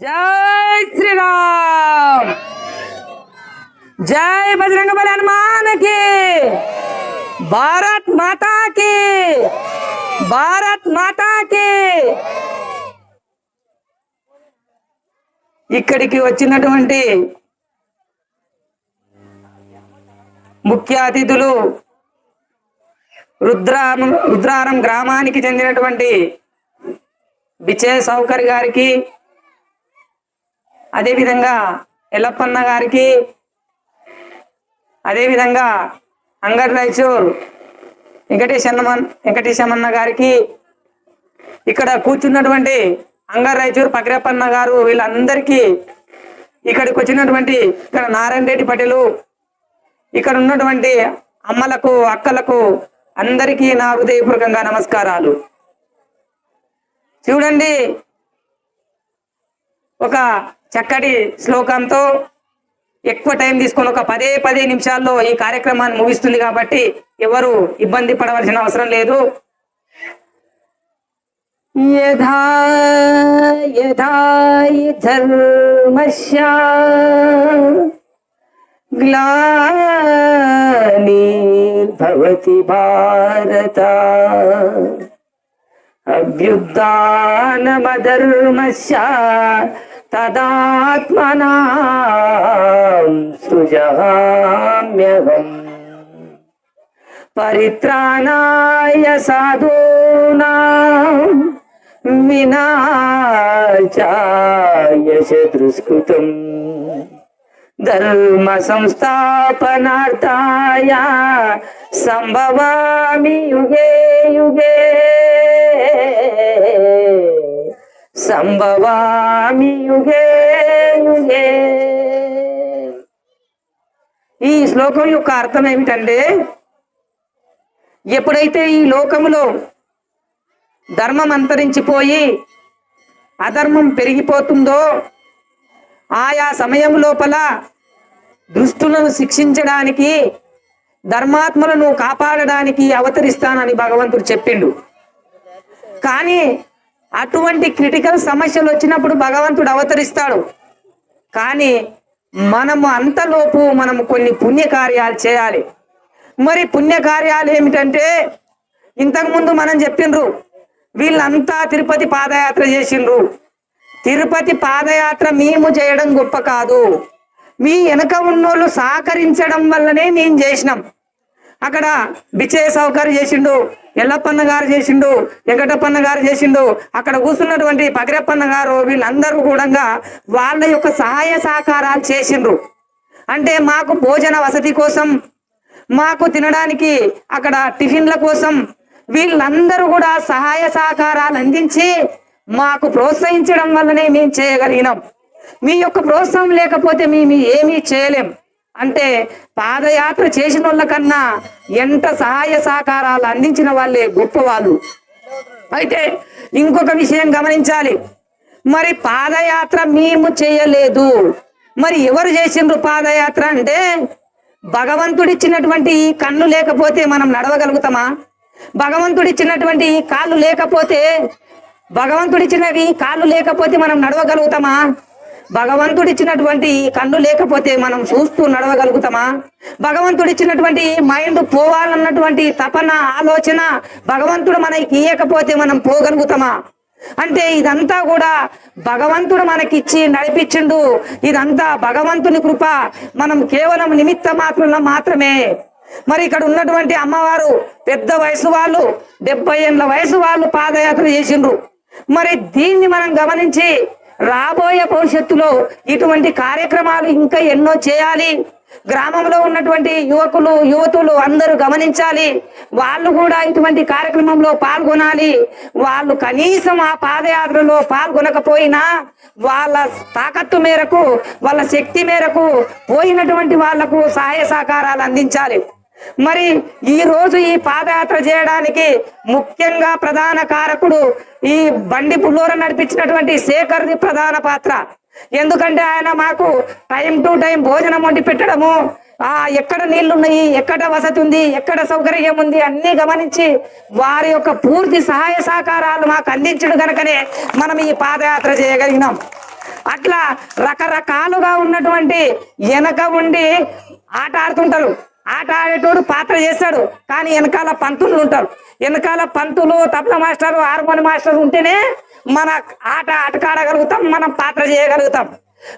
జై శ్రీరామ్! జై బజరంగ బలి హనుమానకి భారత్ మాతాకి! భారత్ మాతాకి! ఇక్కడికి వచ్చినటువంటి ముఖ్య అతిథులు రుద్రారం రుద్రారం గ్రామానికి చెందినటువంటి బిచే సౌకర్ గారికి అదేవిధంగా ఎల్లప్పన్న గారికి అదేవిధంగా అంగడ్ రాయచూర్ వెంకటేశ వెంకటేశమన్న గారికి ఇక్కడ కూర్చున్నటువంటి అంగర్ రాయచూర్ పకరప్పన్న గారు వీళ్ళందరికీ ఇక్కడికి వచ్చినటువంటి ఇక్కడ నారాయణ రెడ్డి పటేలు ఇక్కడ ఉన్నటువంటి అమ్మలకు అక్కలకు అందరికీ నా హృదయపూర్వకంగా నమస్కారాలు. చూడండి ఒక చక్కటి శ్లోకంతో ఎక్కువ టైం తీసుకొని ఒక పదే పదే నిమిషాల్లో ఈ కార్యక్రమాన్ని ముగిస్తుంది కాబట్టి ఎవరు ఇబ్బంది పడవలసిన అవసరం లేదు. యథా యథా హి గ్లానిర్భవతి భారత. అభ్యుత్నమధర్మస్య తదాత్మనా సృజామ్యహం పరిత్రాణాయ సాధూనా వినాచాయ శత్రుస్కృతం ధర్మ సంస్థాపనార్థాయ సంభవామి యుగే యుగే సంభవామి యుగే యుగే. ఈ శ్లోకం యొక్క అర్థం ఏమిటంటే ఎప్పుడైతే ఈ లోకములో ధర్మం అంతరించిపోయి అధర్మం పెరిగిపోతుందో ఆయా సమయం లోపల దుష్టులను శిక్షించడానికి ధర్మాత్మలను కాపాడడానికి అవతరిస్తానని భగవంతుడు చెప్పిండు. కానీ అటువంటి క్రిటికల్ సమస్యలు వచ్చినప్పుడు భగవంతుడు అవతరిస్తాడు. కానీ మనము అంతలోపు మనము కొన్ని పుణ్యకార్యాలు చేయాలి. మరి పుణ్యకార్యాలు ఏమిటంటే ఇంతకుముందు మనం చెప్పిండ్రు వీళ్ళంతా తిరుపతి పాదయాత్ర చేసిండ్రు. తిరుపతి పాదయాత్ర మేము చేయడం గొప్ప కాదు. మీ వెనక ఉన్నోళ్ళు సహకరించడం వల్లనే మేము చేసినాం. అక్కడ బిచ్చయ్య సౌకర్యం చేసిండు ఎల్లప్పన్న గారు చేసిండు వెంకటప్పన్న గారు చేసిండు అక్కడ కూర్చున్నటువంటి పగిరప్పన్న గారు వీళ్ళందరూ కూడా వాళ్ళ యొక్క సహాయ సహకారాలు చేసిండ్రు. అంటే మాకు భోజన వసతి కోసం మాకు తినడానికి అక్కడ టిఫిన్ల కోసం వీళ్ళందరూ కూడా సహాయ సహకారాలు అందించి మాకు ప్రోత్సహించడం వల్లనే మేము చేయగలిగినాం. మీ యొక్క ప్రోత్సాహం లేకపోతే మేము ఏమీ చేయలేం. అంటే పాదయాత్ర చేసిన వాళ్ళ కన్నా ఎంత సహాయ సహకారాలు అందించిన వాళ్ళే గొప్పవాళ్ళు. అయితే ఇంకొక విషయం గమనించాలి. మరి పాదయాత్ర మేము చేయలేదు. మరి ఎవరు చేసిండ్రు పాదయాత్ర అంటే భగవంతుడిచ్చినటువంటి ఈ కన్ను లేకపోతే మనం నడవగలుగుతామా? భగవంతుడిచ్చినటువంటి ఈ కాళ్ళు లేకపోతే భగవంతుడిచ్చినవి కాళ్ళు లేకపోతే మనం నడవగలుగుతామా? భగవంతుడు ఇచ్చినటువంటి కన్ను లేకపోతే మనం చూస్తూ నడవగలుగుతామా? భగవంతుడు ఇచ్చినటువంటి మైండ్ పోవాలన్నటువంటి తపన ఆలోచన భగవంతుడు మనకి ఇయ్యకపోతే మనం పోగలుగుతామా? అంటే ఇదంతా కూడా భగవంతుడు మనకిచ్చి నడిపించిండు. ఇదంతా భగవంతుని కృప. మనం కేవలం నిమిత్త మాత్రంలో మాత్రమే. మరి ఇక్కడ ఉన్నటువంటి అమ్మవారు పెద్ద వయసు వాళ్ళు డెబ్బై ఏళ్ళ వయసు వాళ్ళు పాదయాత్ర చేసిండ్రు. మరి దీన్ని మనం గమనించి రాబోయే భవిష్యత్తులో ఇటువంటి కార్యక్రమాలు ఇంకా ఎన్నో చేయాలి. గ్రామంలో ఉన్నటువంటి యువకులు యువతులు అందరూ గమనించాలి. వాళ్ళు కూడా ఇటువంటి కార్యక్రమంలో పాల్గొనాలి. వాళ్ళు కనీసం ఆ పాదయాత్రలో పాల్గొనకపోయినా వాళ్ళ తాకత్తు మేరకు వాళ్ళ శక్తి మేరకు పోయినటువంటి వాళ్ళకు సహాయ సహకారాలు అందించాలి. మరి ఈ రోజు ఈ పాదయాత్ర చేయడానికి ముఖ్యంగా ప్రధాన కారకుడు ఈ బండి పుల్లూర నడిపించినటువంటి శేఖర్ది ప్రధాన పాత్ర. ఎందుకంటే ఆయన మాకు టైం టు టైం భోజనం వండి పెట్టడము ఆ ఎక్కడ నీళ్ళున్నాయి ఎక్కడ వసతి ఉంది ఎక్కడ సౌకర్యం ఉంది అన్ని గమనించి వారి యొక్క పూర్తి సహాయ సహకారాలు మాకు అందించడు గనకనే మనం ఈ పాదయాత్ర చేయగలిగినాం. అట్లా రకరకాలుగా ఉన్నటువంటి వెనక ఉండి ఆట ఆడుతుంటారు. ఆట ఆడేటోడు పాత్ర చేస్తాడు. కానీ వెనకాల పంతులు ఉంటారు. వెనకాల పంతులు తబల మాస్టర్ హార్మోని మాస్టర్ ఉంటేనే మన ఆట ఆటకాడగలుగుతాం మనం పాత్ర చేయగలుగుతాం.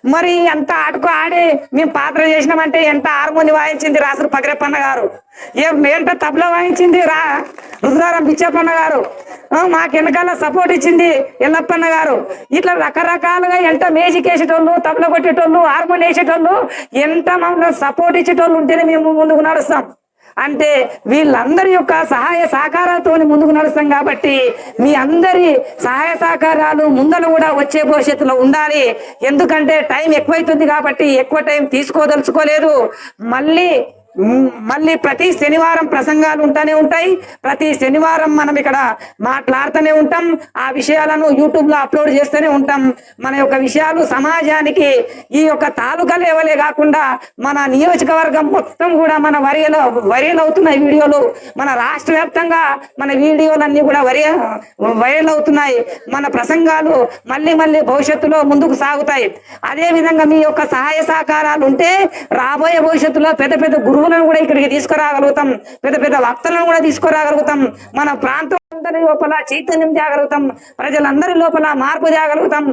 మరి ఎంత ఆటకు ఆడి మేము పాత్ర చేసినామంటే ఎంత హార్మోని వాయించింది రాసులు పగరేపన్న గారు. ఏ ఎంత తబలా వాయించింది రా రుద్రారం పిచ్చప్పన్న గారు. మాకు వెనకాల సపోర్ట్ ఇచ్చింది ఎల్లప్పన్న గారు. ఇట్లా రకరకాలుగా ఎంత మ్యూజిక్ వేసేటోళ్ళు తబల కొట్టేటోళ్ళు హార్మోన్ వేసేటోళ్ళు ఎంత మమ్మల్ని సపోర్ట్ ఇచ్చేటోళ్ళు ఉంటేనే మేము ముందుకు నడుస్తాం. అంటే వీళ్ళందరి యొక్క సహాయ సహకారాలతో ముందుకు నడుస్తాం కాబట్టి మీ అందరి సహాయ సహకారాలు ముందలు కూడా వచ్చే భవిష్యత్తులో ఉండాలి. ఎందుకంటే టైం ఎక్కువైతుంది కాబట్టి ఎక్కువ టైం తీసుకోదలుచుకోలేదు. మళ్ళీ మళ్ళీ ప్రతి శనివారం ప్రసంగాలు ఉంటానే ఉంటాయి. ప్రతి శనివారం మనం ఇక్కడ మాట్లాడుతూనే ఉంటాం. ఆ విషయాలను యూట్యూబ్లో అప్లోడ్ చేస్తూనే ఉంటాం. మన యొక్క విషయాలు సమాజానికి ఈ యొక్క తాలూకా లేవలే కాకుండా మన నియోజకవర్గం మొత్తం కూడా మన వరియలో వైరల్ అవుతున్నాయి వీడియోలు మన రాష్ట్ర వ్యాప్తంగా మన వీడియోలన్నీ కూడా వరి వైరల్ అవుతున్నాయి. మన ప్రసంగాలు మళ్ళీ మళ్ళీ భవిష్యత్తులో ముందుకు సాగుతాయి. అదే విధంగా మీ యొక్క సహాయ సహకారాలు ఉంటే రాబోయే భవిష్యత్తులో పెద్ద పెద్ద ప్రభువులను కూడా ఇక్కడికి తీసుకురాగలుగుతాం. పెద్ద పెద్ద వక్తలను కూడా తీసుకురాగలుగుతాం. మన ప్రాంతం అందరి లోపల చైతన్యం తేగలుగుతాం ప్రజలందరి లోపల మార్పు తేగలుగుతాం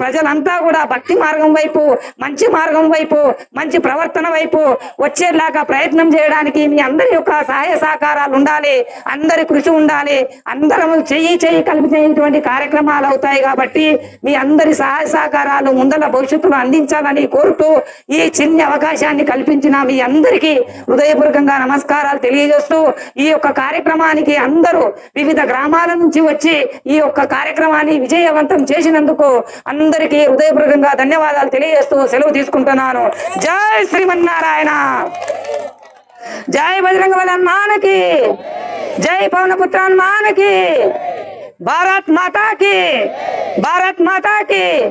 ప్రజలంతా కూడా భక్తి మార్గం వైపు మంచి మార్గం వైపు మంచి ప్రవర్తన వైపు వచ్చేలాగా ప్రయత్నం చేయడానికి మీ అందరి యొక్క సహాయ సహకారాలు ఉండాలి. అందరి కృషి ఉండాలి. అందరం చెయ్యి చెయ్యి కలిపినటువంటి కార్యక్రమాలు అవుతాయి కాబట్టి మీ అందరి సహాయ సహకారాలు ముందల భవిష్యత్తులో అందించాలని కోరుతూ ఈ చిన్న అవకాశాన్ని కల్పించిన మీ అందరికీ హృదయపూర్వకంగా నమస్కారాలు తెలియజేస్తూ ఈ యొక్క కార్యక్రమానికి అందరూ వివిధ గ్రామాల నుంచి వచ్చి ఈ యొక్క కార్యక్రమాన్ని విజయవంతం చేసినందుకు అందరికీ హృదయపూర్వకంగా ధన్యవాదాలు తెలియజేస్తూ సెలవు తీసుకుంటున్నాను. జై శ్రీమన్నారాయణ! జై బజరంగ బల హనుమానికి జై పవనపుత్ర మానకి భారత్ మాతాకి! భారత్ మాతాకి!